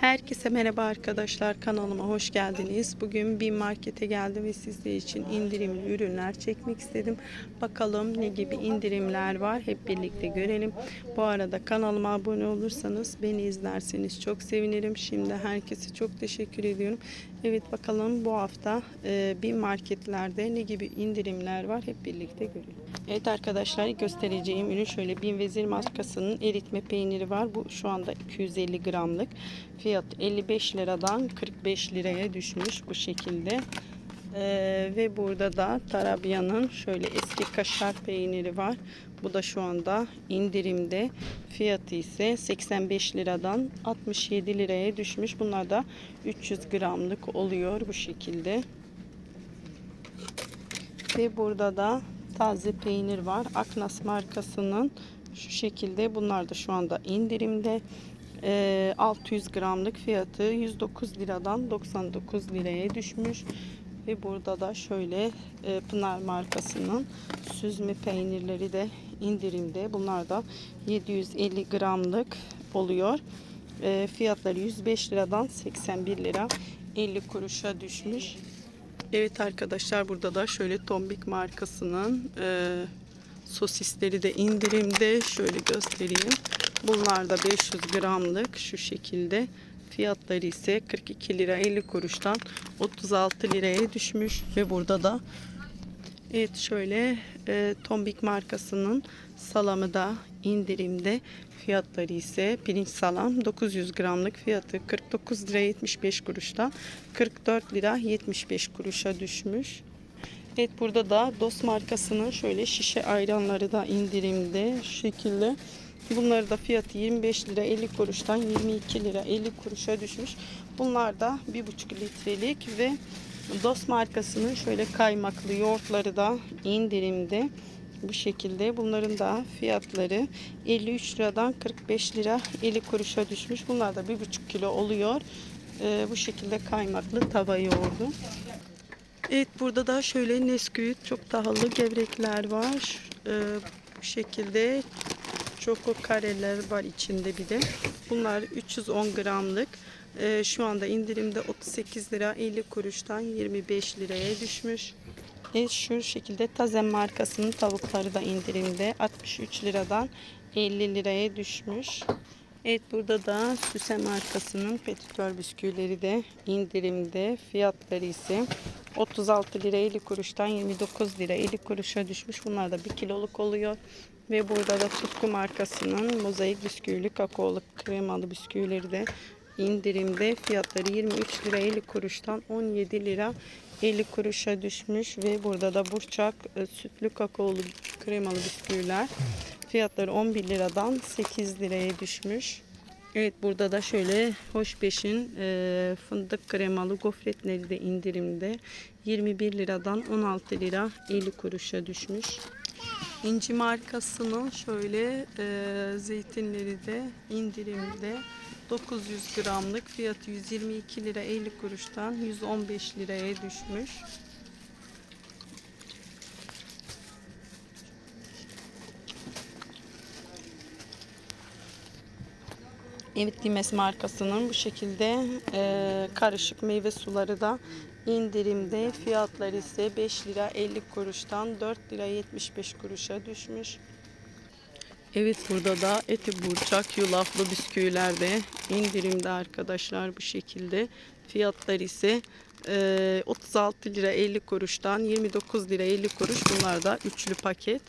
Herkese merhaba arkadaşlar kanalıma hoş geldiniz. Bugün bir markete geldim ve sizler için indirimli ürünler çekmek istedim. Bakalım ne gibi indirimler var hep birlikte görelim. Bu arada kanalıma abone olursanız beni izlerseniz çok sevinirim. Şimdi herkese çok teşekkür ediyorum. Evet bakalım bu hafta e, bir marketlerde ne gibi indirimler var hep birlikte görelim. Evet arkadaşlar göstereceğim ürün şöyle Bin Vezir markasının eritme peyniri var. Bu şu anda 250 gramlık. Fiyat 55 liradan 45 liraya düşmüş bu şekilde. Ee, ve burada da Tarabya'nın şöyle eski kaşar peyniri var. Bu da şu anda indirimde. Fiyatı ise 85 liradan 67 liraya düşmüş. Bunlar da 300 gramlık oluyor bu şekilde. Ve burada da taze peynir var. Aknas markasının şu şekilde. Bunlar da şu anda indirimde. Ee, 600 gramlık fiyatı 109 liradan 99 liraya düşmüş. Ve burada da şöyle e, Pınar markasının süzme peynirleri de indirimde. Bunlar da 750 gramlık oluyor. E, fiyatları 105 liradan 81 lira 50 kuruşa düşmüş. Evet arkadaşlar burada da şöyle Tombik markasının e, sosisleri de indirimde. Şöyle göstereyim. Bunlar da 500 gramlık şu şekilde. Fiyatları ise 42 lira 50 kuruştan 36 liraya düşmüş ve burada da Evet şöyle e, Tombik markasının salamı da indirimde. Fiyatları ise pirinç salam 900 gramlık fiyatı 49 lira 75 kuruştan 44 lira 75 kuruşa düşmüş. Evet burada da Dost markasının şöyle şişe ayranları da indirimde şu şekilde. Bunları da fiyatı 25 lira 50 kuruştan 22 lira 50 kuruşa düşmüş. Bunlar da 1,5 litrelik ve Dost markasının şöyle kaymaklı yoğurtları da indirimde. Bu şekilde bunların da fiyatları 53 liradan 45 lira 50 kuruşa düşmüş. Bunlar da 1,5 kilo oluyor. Ee, bu şekilde kaymaklı tava yoğurdu. Evet burada da şöyle Nesquik çok tahıllı gevrekler var. Ee, bu şekilde çoko kareler var içinde bir de. Bunlar 310 gramlık. Ee, şu anda indirimde 38 lira 50 kuruştan 25 liraya düşmüş. Evet şu şekilde Tazem markasının tavukları da indirimde 63 liradan 50 liraya düşmüş. Evet burada da Süse markasının petrol bisküvileri de indirimde. Fiyatları ise 36 lira 50 kuruştan 29 lira 50 kuruşa düşmüş. Bunlar da 1 kiloluk oluyor. Ve burada da Tutku markasının mozaik bisküvili kakaolu kremalı bisküvileri de indirimde. Fiyatları 23 lira 50 kuruştan 17 lira 50 kuruşa düşmüş. Ve burada da Burçak e, sütlü kakaolu kremalı bisküviler. Fiyatları 11 liradan 8 liraya düşmüş. Evet burada da şöyle Hoşbeş'in e, fındık kremalı gofretleri de indirimde. 21 liradan 16 lira 50 kuruşa düşmüş. İnci markasının şöyle e, zeytinleri de indirimde. 900 gramlık fiyatı 122 lira 50 kuruştan 115 liraya düşmüş. Evet Dimes markasının bu şekilde e, karışık meyve suları da indirimde. Fiyatları ise 5 lira 50 kuruştan 4 lira 75 kuruşa düşmüş. Evet burada da eti burçak yulaflı bisküviler de indirimde arkadaşlar bu şekilde. Fiyatları ise e, 36 lira 50 kuruştan 29 lira 50 kuruş. Bunlar da üçlü paket.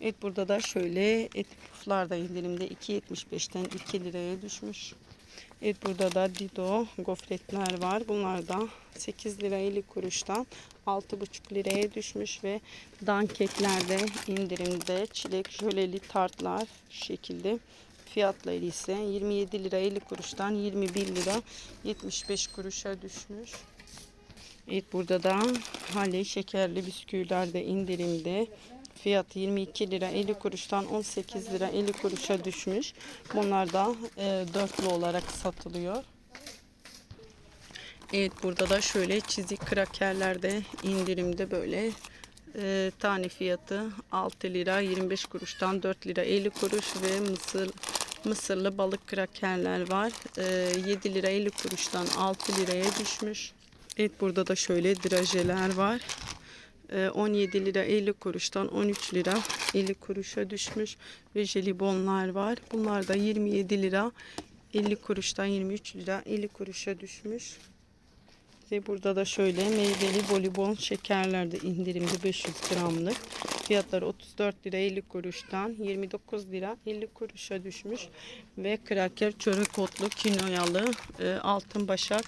Evet burada da şöyle et puflar da indirimde 2.75'ten 2 liraya düşmüş. Evet burada da Dido gofretler var. Bunlar da 8 lira 50 kuruştan 6,5 liraya düşmüş ve danketler de indirimde. Çilek jöleli tartlar şekilde. Fiyatları ise 27 lira 50 kuruştan 21 lira 75 kuruşa düşmüş. Evet burada da hale şekerli bisküviler de indirimde. Fiyatı 22 lira 50 kuruştan 18 lira 50 kuruşa düşmüş. Bunlar da e, dörtlü olarak satılıyor. Evet burada da şöyle çizik krakerler de indirimde böyle e, tane fiyatı 6 lira 25 kuruştan 4 lira 50 kuruş ve mısır Mısırlı balık krakerler var. Ee, 7 lira 50 kuruştan 6 liraya düşmüş. Evet burada da şöyle drajeler var. Ee, 17 lira 50 kuruştan 13 lira 50 kuruşa düşmüş. Ve jelibonlar var. Bunlar da 27 lira 50 kuruştan 23 lira 50 kuruşa düşmüş. Ve burada da şöyle meyveli bolibon şekerler de indirimde 500 gramlık. Fiyatları 34 lira 50 kuruştan 29 lira 50 kuruşa düşmüş. Ve kraker çörek otlu kinoyalı e, altın başak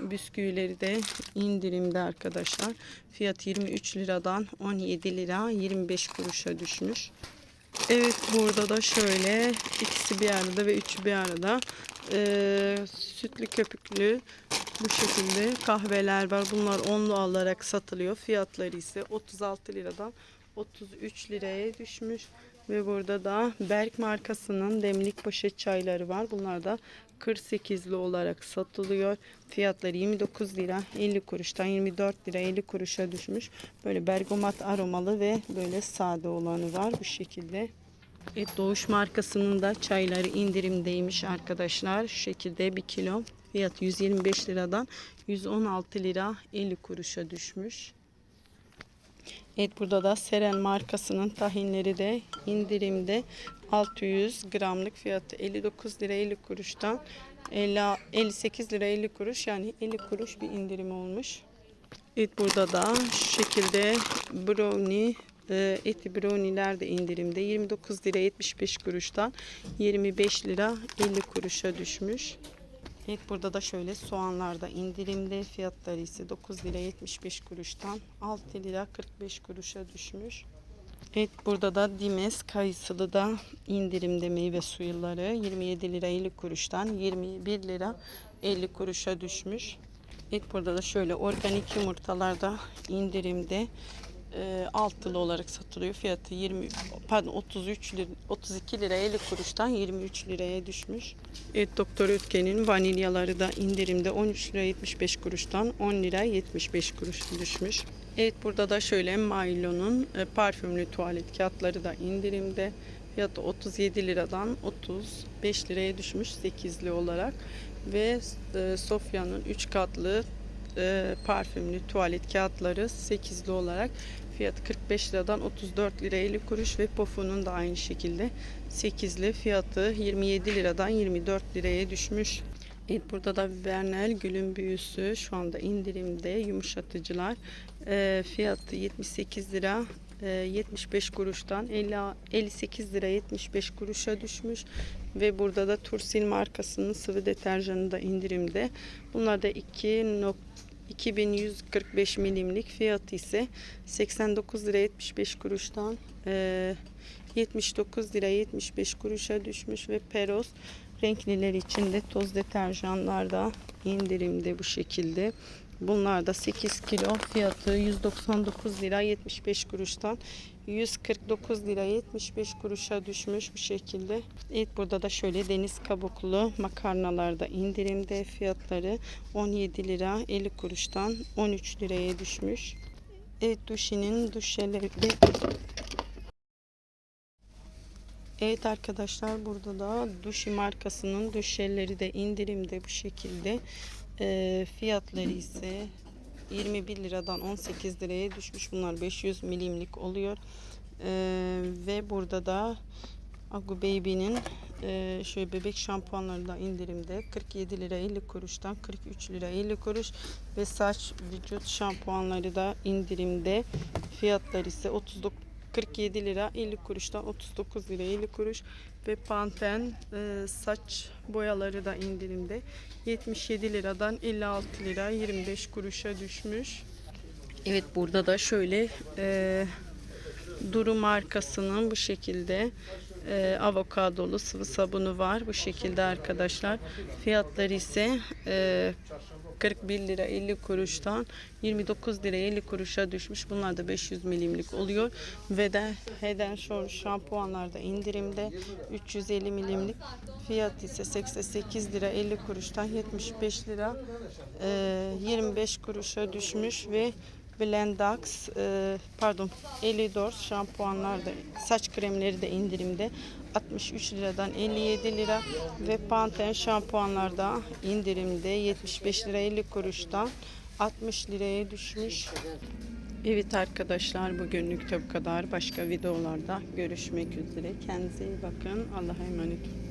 bisküvileri de indirimde arkadaşlar. Fiyat 23 liradan 17 lira 25 kuruşa düşmüş. Evet burada da şöyle ikisi bir arada ve üçü bir arada eee, sütlü köpüklü bu şekilde kahveler var. Bunlar onlu alarak satılıyor. Fiyatları ise 36 liradan 33 liraya düşmüş. Ve burada da Berk markasının demlik poşet çayları var. Bunlar da 48'li olarak satılıyor. Fiyatları 29 lira 50 kuruştan 24 lira 50 kuruşa düşmüş. Böyle bergamat aromalı ve böyle sade olanı var bu şekilde. Evet, Doğuş markasının da çayları indirimdeymiş arkadaşlar. Şu şekilde 1 kilo fiyat 125 liradan 116 lira 50 kuruşa düşmüş. Evet burada da Seren markasının tahinleri de indirimde 600 gramlık fiyatı 59 lira 50 kuruştan 50, 58 lira 50 kuruş yani 50 kuruş bir indirim olmuş. Evet burada da şu şekilde brownie e, eti brownie'ler de indirimde 29 lira 75 kuruştan 25 lira 50 kuruşa düşmüş. Evet burada da şöyle soğanlar da indirimde fiyatları ise 9 lira 75 kuruştan 6 lira 45 kuruşa düşmüş. Evet burada da Dimes kayısılı da indirimde meyve suyuları 27 lira 50 kuruştan 21 lira 50 kuruşa düşmüş. Evet burada da şöyle organik yumurtalar da indirimde e, altılı olarak satılıyor. Fiyatı 20 pardon 33 lira 32 lira 50 kuruştan 23 liraya düşmüş. Evet Doktor Ötken'in vanilyaları da indirimde 13 lira 75 kuruştan 10 lira 75 kuruş düşmüş. Evet burada da şöyle Milo'nun e, parfümlü tuvalet kağıtları da indirimde. Fiyatı 37 liradan 35 liraya düşmüş 8'li olarak. Ve e, Sofya'nın 3 katlı e, parfümlü tuvalet kağıtları 8'li olarak fiyatı 45 liradan 34 lira 50 kuruş ve Pofu'nun da aynı şekilde 8'li fiyatı 27 liradan 24 liraya düşmüş. Evet burada da Vernel gülün büyüsü şu anda indirimde yumuşatıcılar e, fiyatı 78 lira e, 75 kuruştan 50, 58 lira 75 kuruşa düşmüş ve burada da Tursil markasının sıvı deterjanı da indirimde. Bunlar da 2 2145 milimlik fiyatı ise 89 lira 75 kuruştan e, 79 lira 75 kuruşa düşmüş ve Peros renkliler için de toz deterjanlar da indirimde bu şekilde. Bunlar da 8 kilo fiyatı 199 lira 75 kuruştan 149 lira 75 kuruşa düşmüş bu şekilde. Evet burada da şöyle deniz kabuklu makarnalar da indirimde fiyatları 17 lira 50 kuruştan 13 liraya düşmüş. Evet Duşi'nin duşeleri de Evet arkadaşlar burada da Duşi markasının duşeleri de indirimde bu şekilde. E, fiyatları ise 21 liradan 18 liraya düşmüş. Bunlar 500 milimlik oluyor. E, ve burada da Agu Baby'nin e, şöyle bebek şampuanları da indirimde 47 lira 50 kuruştan 43 lira 50 kuruş ve saç vücut şampuanları da indirimde fiyatları ise 39 47 lira 50 kuruştan 39 lira 50 kuruş ve Panten e, saç boyaları da indirimde 77 liradan 56 lira 25 kuruşa düşmüş. Evet burada da şöyle e, Duru markasının bu şekilde e, avokadolu sıvı sabunu var. Bu şekilde arkadaşlar. Fiyatları ise e, 41 lira 50 kuruştan 29 lira 50 kuruşa düşmüş. Bunlar da 500 milimlik oluyor. Ve de Head Shoulders şampuanlar da indirimde 350 milimlik. Fiyat ise 88 lira 50 kuruştan 75 lira e, 25 kuruşa düşmüş ve Blendax, e, pardon Elidors şampuanlar da saç kremleri de indirimde. 63 liradan 57 lira ve Pantene şampuanlar da indirimde 75 lira 50 kuruştan 60 liraya düşmüş. Evet arkadaşlar bugünlük de bu kadar. Başka videolarda görüşmek üzere. Kendinize iyi bakın. Allah'a emanet olun.